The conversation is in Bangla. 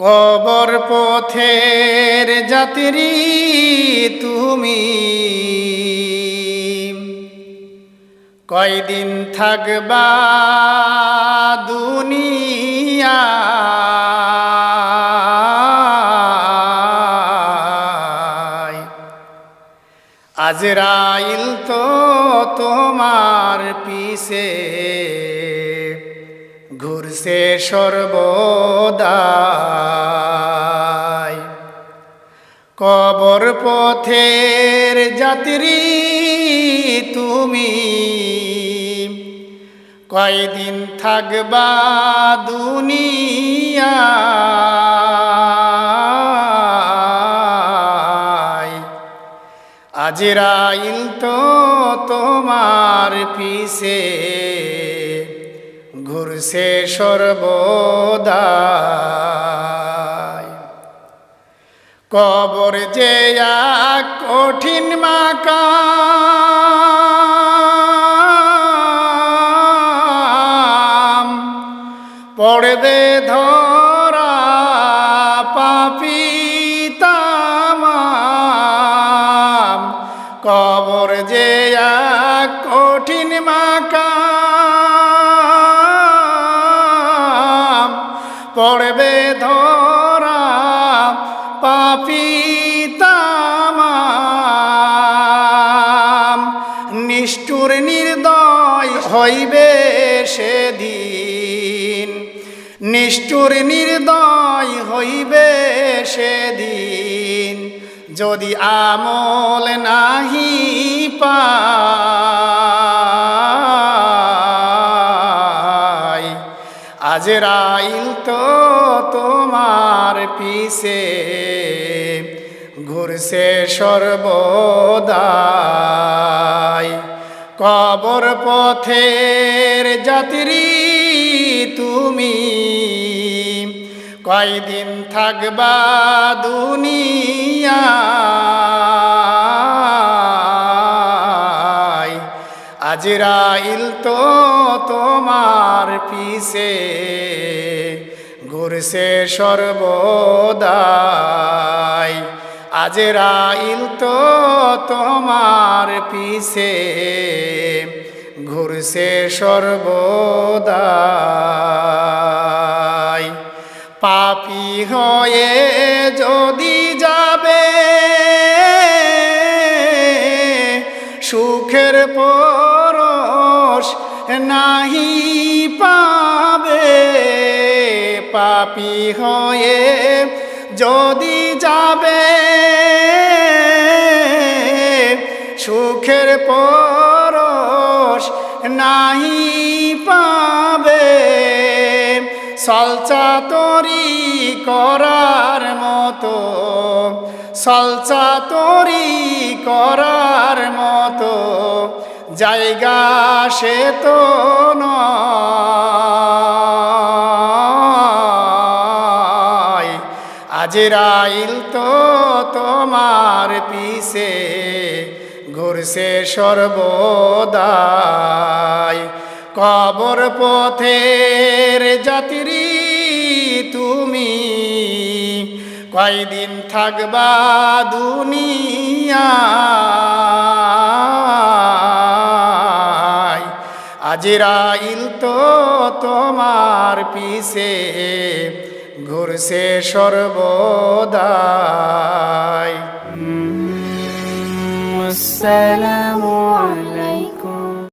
কবর পথের যাত্রী তুমি। কয়দিন থাকবা দুনিয়া? আজরাইল তো তোমার পিছে। ঘুরছে সর্বদাই। কবর পথের যাত্রী তুমি। কয়দিন থাকবা দুনিয়ায়। আজরাইল তো তোমার পিছে। ঘুরছে সর্বদাই। কবর যে এক কঠিন মাকা পড়বে ধরা পাপি তামাম। কবর যে তামাম নিষ্ঠুর নির্দয় হইবে সেদিন। নিষ্ঠুর নির্দয় হইবে সেদিন। যদি আমল নাহি পাই আজরাইল তো তোমার পিছে ঘুরছে সর্বদাই। কবর পথের যাত্রী তুমি কয়দিন থাকবা দুনিয়ায়? আজরাইল তো তোমার পিছে, ঘুরছে সর্বদাই। আজরাইল তো তোমার পিছে, ঘুরছে সর্বদাই। পাপি হয়ে যদি যাবে, সুখের পরশ নাহি পাবে, পাপি হয়ে যদি যাবে। সুখের পরশ নাহি পাবে, সলচা তরি করার মতো, সলচা তরি করার মতো জায়গা সে তো নয়। আজরাইল তো তোমার পিছে, ঘুরছে সর্বদাই। কবর পথের যাত্রী তুমি, কয়দিন থাকবা দুনিয়ায়? আজরাইল তো তোমার পিছে ঘুরছে সর্বদাই। সালাম